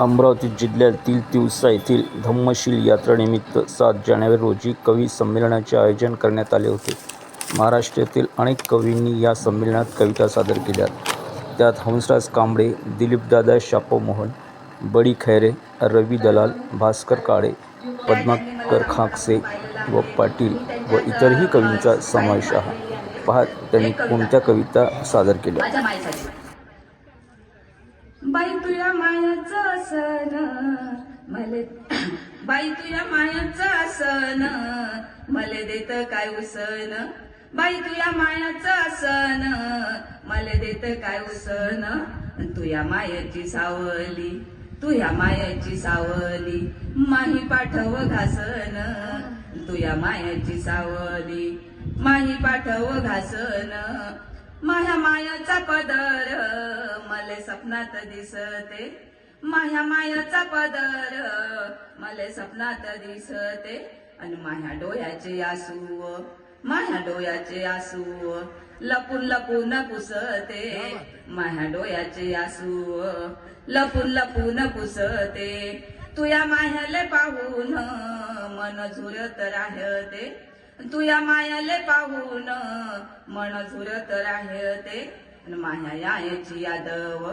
अमरावती जिल्ह्यातील तिवसा येथील धम्मशील यात्रेनिमित्त सात जानेवारी रोजी कवी संमेलनाचे आयोजन करण्यात आले होते. महाराष्ट्रातील अनेक कवींनी या संमेलनात कविता सादर केल्या. त्यात हंसराज कांबळे दिलीपदादा शापोमोहन बडी खैरे रवी दलाल भास्कर काळे पद्माकर खाकसे व पाटील व इतरही कवींचा समावेश आहे. पहा त्यांनी कोणत्या कविता सादर केल्या. देत. बाई तुया मायाचा आसन मले देत काय उसन बाई तुया मायाचा आसन मले देत काय उसन तुया मायाची सावली तुया मायाची सावली माही पाठव घासन. तुया मायाची सावली माही पाठव घासन. माया मायाचा पदर मले सपनात दिसते. माह्या मायाचा पदर. मले स्वप्नात दिसते आणि माया डोळ्याचे आसू. माया डोळ्याचे आसू. लपून लपून पुसते. माह्या डोळ्याचे आसू. लपून लपून पुसते. तुया मायाले पाहून मन झुरत राहते. तुया मायाले पाहून मन झुरत राहते. अन माया यायची यादव.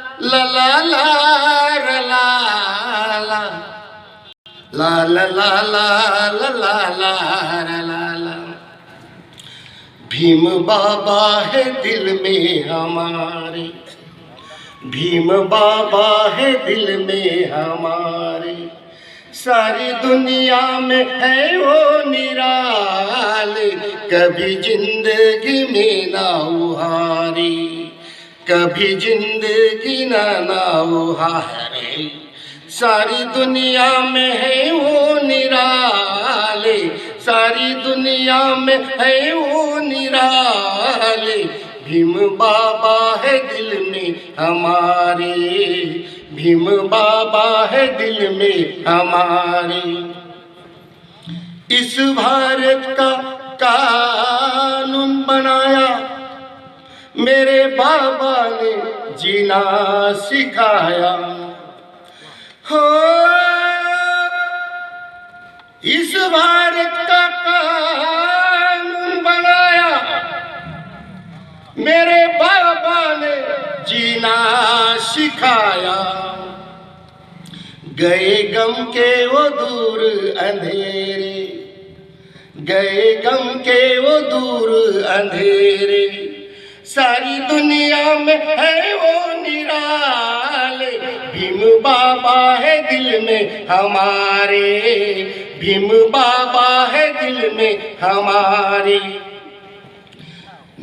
ला ला ला ला ला रा ला ला ला ला ला ला ला ला ला रा ला ला भीम बाबा है दिल में हमारे भीम बाबा है दिल में हमारे सारी दुनिया में है वो निराले कभी जिंदगी में ना उहारी कभी जिंदगी ना ना उहारे सारी दुनिया में है वो निराले। सारी दुनिया में है वो निराले। भीम बाबा है दिल में हमारे। भीम बाबा है दिल में हमारे। इस भारत का कानून बनाया ਮੇਰੇ ਬਾਬਾ ਨੇ ਜੀਣਾ ਸਿਖਾਇਆ। ਹੋ, ਇਸ ਭਾਰਤ ਦਾ ਕਾਨੂੰਨ ਬਣਾਇਆ। ਮੇਰੇ ਬਾਬਾ ਨੇ जीना सिखाया गए गम के वो दूर अंधेरे गए गम के वो दूर अंधेरे सारी दुनिया में है वो निराले। भीम बाबा है दिल में हमारे। भीम बाबा है दिल में हमारे।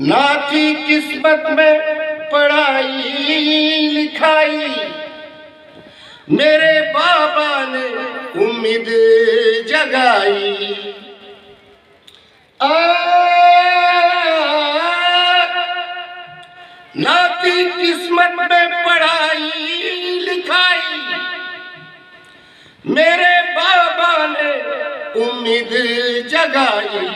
ना थी किस्मत में पढ़ाई लिखाई। मेरे बाबा ने उम्मीद जगाई। आ, मेरे बाबा ने उम्मीद जगाई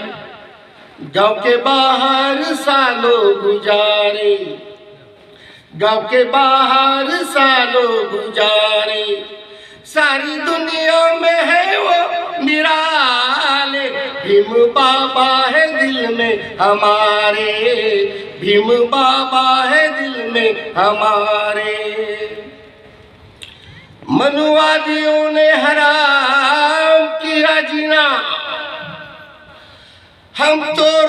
गांव के बाहर सालों गुजारे गांव के बाहर सालों गुजारे। सारी दुनिया में है वो निराले भीम बाबा है दिल में हमारे भीम बाबा है दिल में हमारे। हराम तो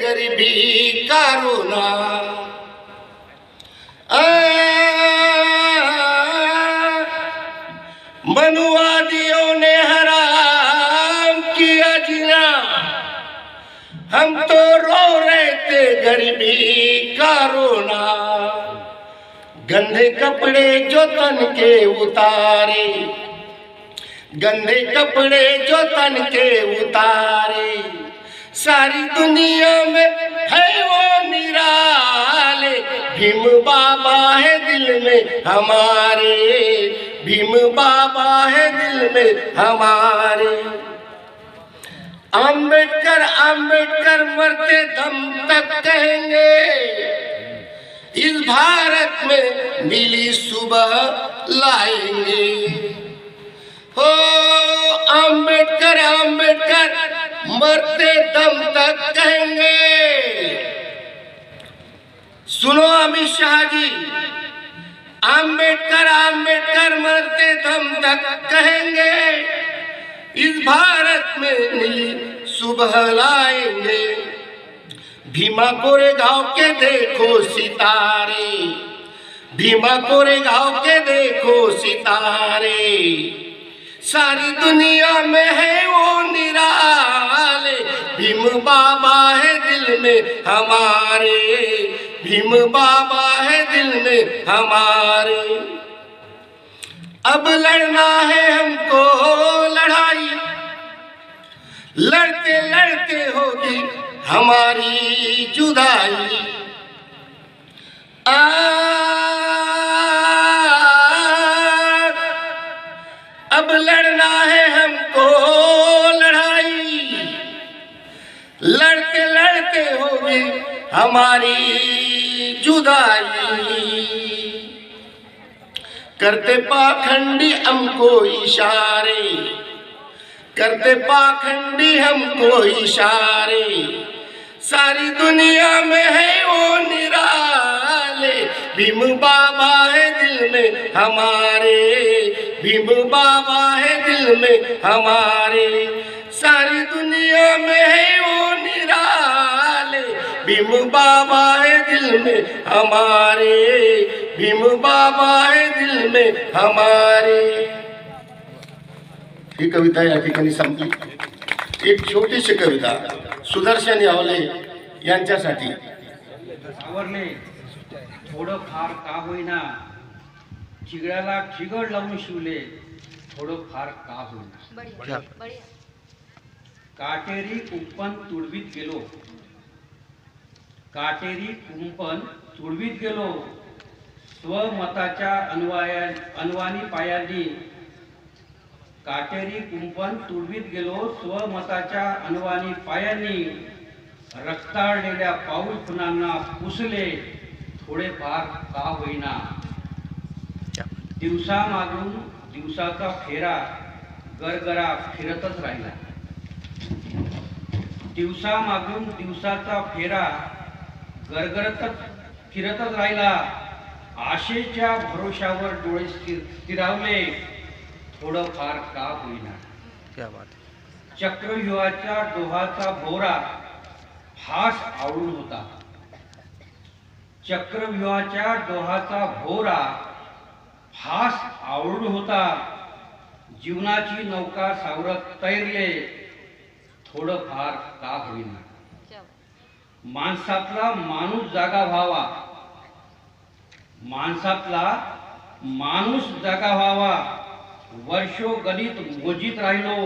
गरीबी का रोना। आ, मनुवादियों ने हराम हम तो रो रहे थे गरीबी का रोना गंदे कपड़े जो तन के उतारे गंदे कपड़े जो तन के उतारे सारी दुनिया में है वो निराले भीम बाबा है दिल में हमारे भीम बाबा है दिल में हमारे आम्बेडकर आम्बेडकर اس بھارت میں ملی صبح لائیں گے ہو امبیڈکر امبیڈکر مرتے دم تک کہیں گے۔ سنو امت شاہ جی امبیڈکر امبیڈکر مرتے دم تک کہیں گے۔ اس بھارت میں ملی صبح لائیں گے भीमा कोरे गांव के देखो सितारे। भीमा कोरे गांव के देखो सितारे। सारी दुनिया में है वो निराले। भीम बाबा है दिल में हमारे। भीम बाबा है दिल में हमारे। अब लड़ना है हमको लड़ाई लड़ते लड़ते होगी हमारी जुदाई आ, अब लड़ना है हमको लड़ाई लड़ते लड़ते होगी हमारी जुदाई करते पाखंडी हमको इशारे करते पाखंडी हमको इशारे। सारी दुनिया में है वो निराले। भीम बाबा है दिल में हमारे। भीम बाबा है दिल में हमारे। सारी दुनिया में है वो निराले। भीम बाबा है दिल में हमारे। भीम बाबा है दिल में हमारे। ही कविता या ठिकाणी संपली. एक छोटीशी कविता सुदर्शन यावले यांच्यासाठी. थोडं फार का होईना. चिगड्याला चिगड लावून शिवले. थोडं फार का होईना. काटेरी कुंपण तुडवीत गेलो. काटेरी कुंपण तुडवीत गेलो. स्वमताच्या अन्वया अन्वानी पायांनी काटेरी कुंपण तुडवीत गेलो स्वमताच्या अनवानी पायांनी रक्ताळलेल्या पाऊल खुणांना पुसले थोडेफार का होईना. दिवसामागून दिवसाचा फेरा गरगरा फिरतच राहिला. दिवसा मागून दिवसाचा फेरा गरगरतच फिरतच राहिला. आशेच्या भरोशावर डोळे स्थिर स्थिरावले. थोडंफार का होईना. चक्रव्यूहाच्या डोहाचा भोवरा फास आवडून होता. चक्रव्यूहाच्या डोहाचा भोवरा फास आवडून होता. जीवनाची नौका सावरत तैरले थोडंफार का होईना. क्या माणसातला माणूस जागा व्हावा. माणसातला माणूस जागा व्हावा. वर्षो गणित मोजीत राहिलो.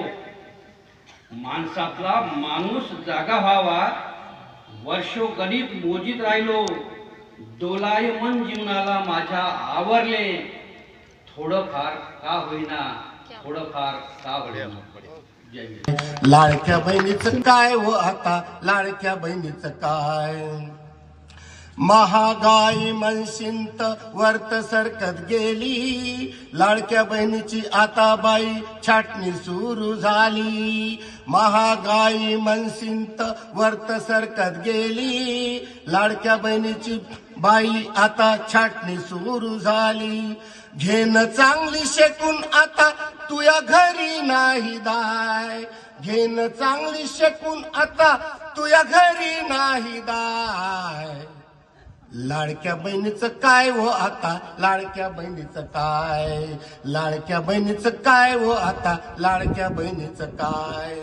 माणसातला माणूस जागा व्हावा वर्षो गणित मोजीत राहिलो. डोलायमन जीवनाला माझ्या आवरले. थोडंफार का होईना थोडंफार का होईना. जय लाडक्या बहिणीचं काय हो आता? लाडक्या बहिणीचं काय? महागाई मनशिंत वर्त सरकत गेली. लाडक्या बहिणीची आता बाई छाटणी सुरू झाली. महागाई मनशिंत वर्त सरकत गेली. लाडक्या बहिणीची बाई आता छाटणी सुरू झाली. घेणं चांगली शेकून आता तुया घरी नाही दाय. घेणं चांगली शेकून आता तुया घरी नाही दाय. लाडक्या बहिणीचं काय हो आता? लाडक्या बहिणीचं काय? लाडक्या बहिणीचं काय हो आता? लाडक्या बहिणीचं काय?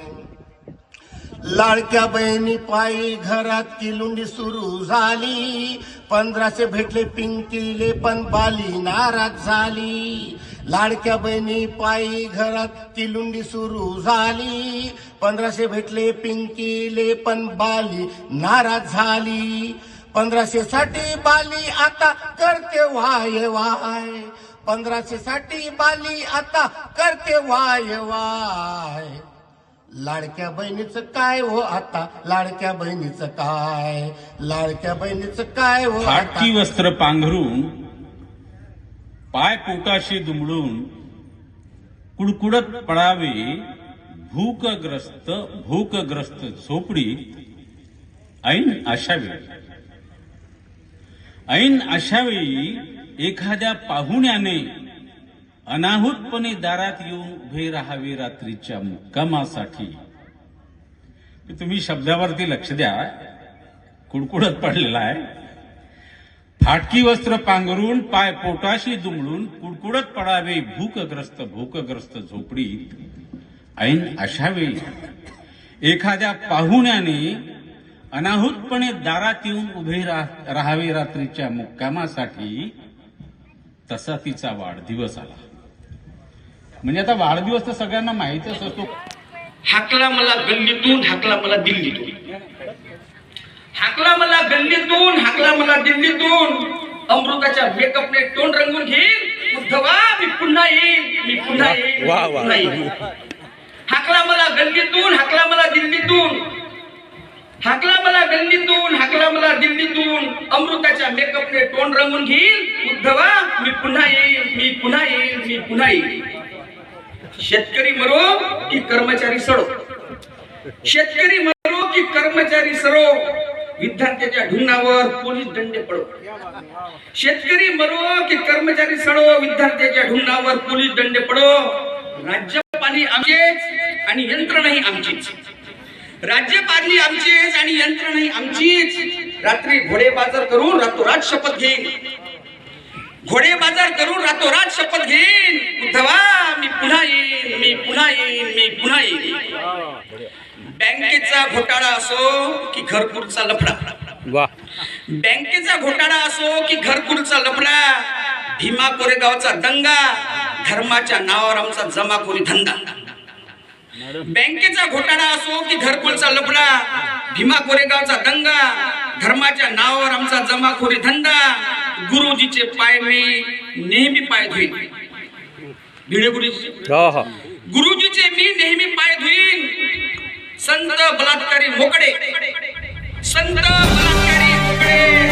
लाडक्या बहिणी पायी घरात किलुंडी सुरू झाली. पंधराशे भेटले पिंकीले पण बाली नाराज झाली. लाडक्या बहिणी पायी घरात किलुंडी सुरू झाली. पंधराशे भेटले पिंकीले पण बाली नाराज झाली. पंधराशे साठी बाली आता करते वाय वाय. पंधराशे साठी बाली आता करते वाय वाय. लाडक्या बहिणीचं काय हो आता? लाडक्या बहिणीचं काय? लाडक्या बहिणीचं काय हो आता? फाटकी वस्त्र पांघरून पाय पोटाशी दुमडून कुडकुडत पडावे भूकग्रस्त भूकग्रस्त झोपडी ऐन अशा वेळी. ऐन अशावेळी एखाद्या पाहुण्याने अनाहूतपणे दारात येऊन उभे राहावे रात्रीच्या मुक्कामासाठी. तुम्ही शब्दावरती लक्ष द्या. कुडकुडत पडलेला आहे. फाटकी वस्त्र पांघरून पाय पोटाशी दुमडून कुडकुडत पडावे भूकग्रस्त भूकग्रस्त झोपडीत. ऐन अशावेळी एखाद्या पाहुण्याने अनाहूतपणे दारात येऊन उभे राहावे रात्रीच्या मुक्कामासाठी तसा तिचा वाढदिवस आला. म्हणजे आता वाढदिवस तर सगळ्यांना माहितच असतो. हाकला मला गल्लीतून हाकला मला दिल्लीतून. हाकला मला गल्लीतून हाकला मला दिल्लीतून. अमृताच्या मेकअपने तोंड रंगून घेईन. उद्धवा मी पुन्हा येईन. मी पुन्हा येईन. मी पुन्हा येईन. हाकला मला गल्लीतून हाकला मला दिल्लीतून. हाकला मला गल्लीतून हाकला मला दिल्लीतून. अमृताच्या मेकअपने तोंड रंगून घेईन उद्धवा मी पुन्हा येईल मी पुन्हा येईल मी पुन्हा येईल. शेतकरी मरो की कर्मचारी सडो शेतकरी मरो की कर्मचारी सरो. विद्यार्थ्याच्या ढुंगावर पोलीस दंडे पडो. शेतकरी मरो की कर्मचारी सडो विद्यार्थ्याच्या ढुंगावर पोलीस दंडे पडो. राज्यपाली आमचेच आणि यंत्रणाही आमचीच. राज्यपाली आमचीच आणि यंत्रणाही आमचीच रात्री घोडे बाजार करून रातोरात शपथ घेईन. घोडे बाजार करून रातोरात शपथ घेईन. उद्धवा मी पुन्हा येईन मी पुन्हा येईन मी पुन्हा येईन. बँकेचा घोटाळा असो की घरकुलचा लफडा. बँकेचा घोटाळा असो की घरकुलचा लफडा. भीमा कोरेगावचा दंगा धर्माच्या नावावर आमचा जमाखोरी धंदा. बँकेचा घोटाळा असो की घरकुलचा लफडा भीमा कोरेगावचा दंगा धर्माच्या नावावर आमचा जमाखोरी धंदा गुरुजीचे पाय मी नेहमी पाय धुईन. भिडे गुरुजीचे मी नेहमी पाय धुईन. संत बलात्कारी मोकडे. संत बलात्कारी मोकडे.